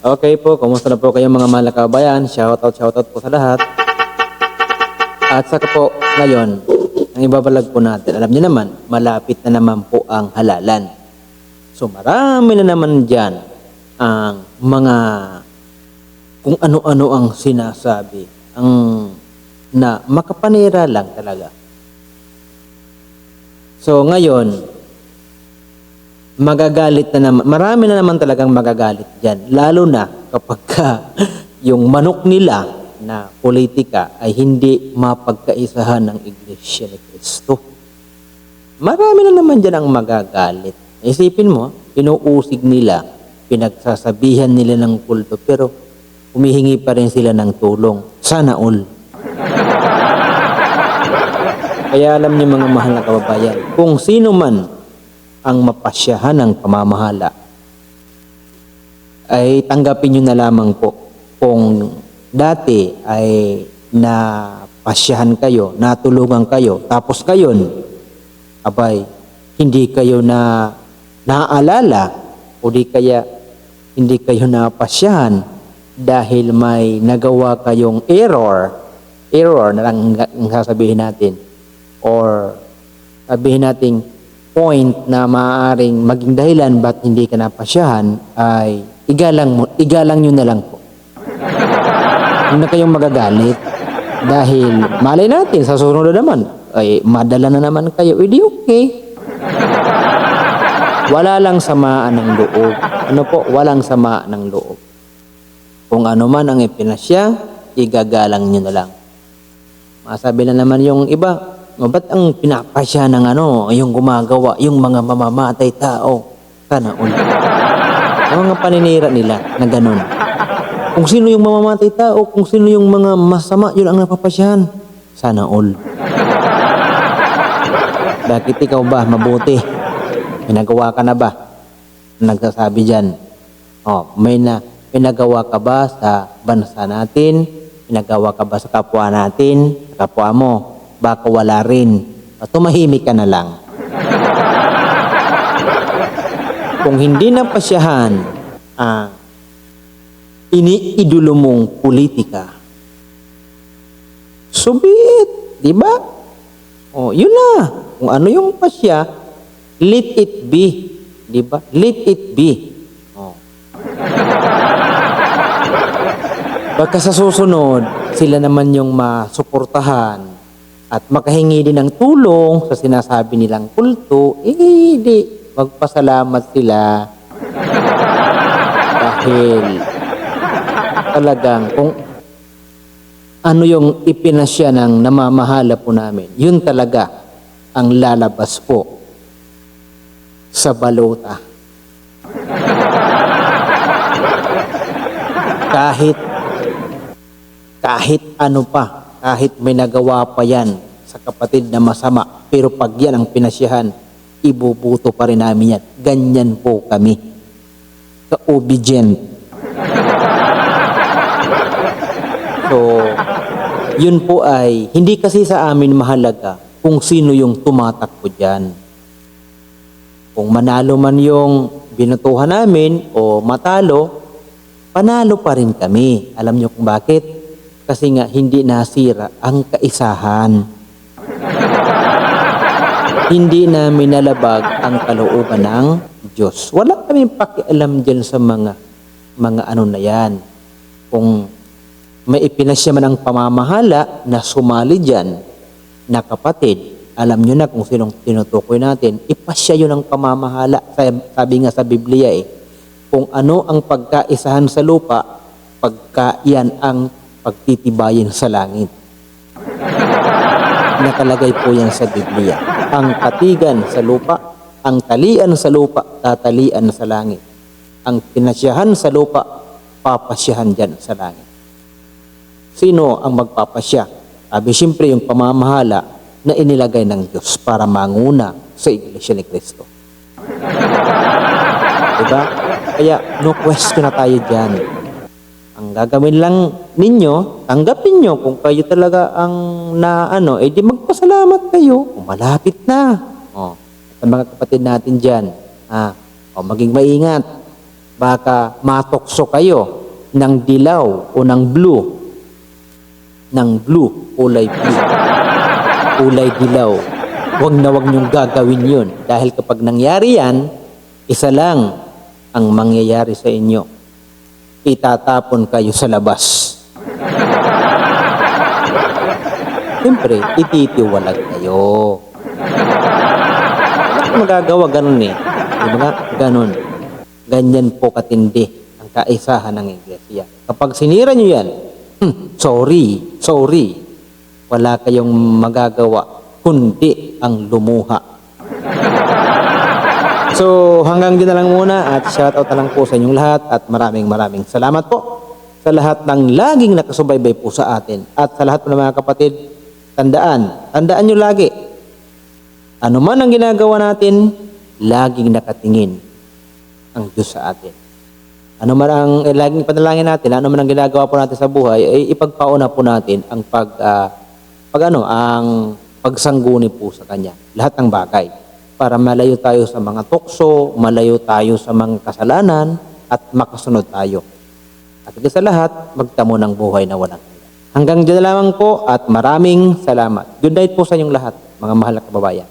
Okay po, kumusta na po kayong mga mahal na kabayan? Shoutout, shoutout po sa lahat. At saka po, ngayon, ang ibabalag po natin, alam niyo naman, malapit na naman po ang halalan. So marami na naman dyan ang mga kung ano-ano ang sinasabi. Ang na makapanira lang talaga. So ngayon, magagalit na naman, marami na naman talagang magagalit dyan. Lalo na kapag ka yung manok nila na politika ay hindi mapagkaisahan ng Iglesia ni Cristo. Marami na naman dyan ang magagalit. Isipin mo, inuusig nila, pinagsasabihan nila ng kulto, pero humihingi pa rin sila ng tulong. Sana all. Kaya alam niyo mga mahal na kababayan, kung sino man ang mapasyahan ng pamamahala, ay tanggapin niyo na lamang po kung dati ay napasyahan kayo, natulungan kayo, tapos ngayon, abay, hindi kayo na naaalala o di kaya hindi kayo napasyahan dahil may nagawa kayong error, error na lang ang sasabihin natin, or sabihin nating point na maaaring maging dahilan ba't hindi ka napasyahan ay igalang mo, igalang nyo na lang po. Hindi na kayong magagalit dahil malay natin sa susunod na naman ay madala na naman kayo, edi okay. Wala lang samaan ng loob. Ano po? Walang sama ng loob. Kung ano man ang ipinasya, igagalang nyo na lang. Masabi na naman yung iba, "O, ba't ang pinapasya ng ano, yung gumagawa, yung mga mamamatay tao? All. Ang mga paninira nila na ganun. Kung sino yung mamamatay tao, kung sino yung mga masama, yun ang napapasyahan. Sana all. Bakit ikaw ba mabuti? Pinagawa ka na ba? Nagsasabi dyan. Oh, may na pinagawa ka ba sa bansa natin? Pinagawa ka ba sa kapwa natin? Kapwa mo? Baka wala rin. O, tumahimik ka na lang. Kung hindi na pasyahan ang iniidulo mong politika, so be it. Di ba? O, yun na. Kung ano yung pasya, let it be. Di ba? Let it be. O. Baka sa susunod, sila naman yung masuportahan at makahingi din ng tulong sa sinasabi nilang kulto, eh, di. Magpasalamat sila. Dahil talagang kung ano yung ipinasya ng namamahala po namin, yun talaga ang lalabas po sa balota. Kahit kahit ano pa, kahit may nagawa pa yan sa kapatid na masama, pero pag yan ang pinasyahan, ibubuto pa rin namin yan. Ganyan po kami. Ka-obedient. So, yun po ay, hindi kasi sa amin mahalaga kung sino yung tumatakbo dyan. Kung manalo man yung binutuhan namin o matalo, panalo pa rin kami. Alam niyo kung bakit? Kasi nga hindi nasira ang kaisahan. hindi namin nalabag ang kalooban ng Diyos. Wala kami pakialam dyan sa mga mga ano na yan. Kung may ipinasya man ang pamamahala na sumali dyan na kapatid, alam nyo na kung sinong tinutukoy natin, ipasya yun ang pamamahala. Sabi nga sa Biblia eh, kung ano ang pagkaisahan sa lupa, pagka yan ang pagtitibayin sa langit. Nakalagay po yan sa Biblia. Ang katigan sa lupa, ang talian sa lupa, tatalian sa langit. Ang pinasyahan sa lupa, papasyahan dyan sa langit. Sino ang magpapasya? Sabi siyempre yung pamamahala na inilagay ng Diyos para manguna sa Iglesia ni Cristo. Diba? Kaya no question na tayo dyan. Ang gagawin lang ninyo, tanggapin nyo kung kayo talaga ang na ano, eh di magpasalamat kayo kung malapit na. O, sa mga kapatid natin dyan, ah, o maging maingat. Baka matokso kayo ng dilaw o ng blue. Ng blue, kulay blue. Kulay dilaw. Huwag na huwag niyong gagawin yun. Dahil kapag nangyari yan, isa lang ang mangyayari sa inyo. Itatapon kayo sa labas. Siyempre, ititiwalag kayo. Magagawa ganun eh. Di ba? Ganun. Ganyan po katindi ang kaisahan ng iglesia. Kapag sinira nyo yan, hmm, sorry, sorry. Wala kayong magagawa kundi ang lumuha. So hanggang dyan na lang muna at shout out na lang po sa inyong lahat at maraming maraming salamat po sa lahat ng laging nakasubaybay po sa atin at sa lahat po ng mga kapatid, tandaan, tandaan nyo lagi, ano man ang ginagawa natin, laging nakatingin ang Diyos sa atin. Ano man ang eh, laging panalangin natin, ano man ang ginagawa po natin sa buhay, ay ipagpauna po natin ang pag, ah, pag ano, ang pagsangguni po sa Kanya. Lahat ng bagay. Para malayo tayo sa mga tukso, malayo tayo sa mga kasalanan, at makasunod tayo. At higit sa lahat, magtamo ng buhay na walang hanggan. Hanggang dyan lamang po at maraming salamat. Good night po sa inyong lahat, mga mahal na kababayan.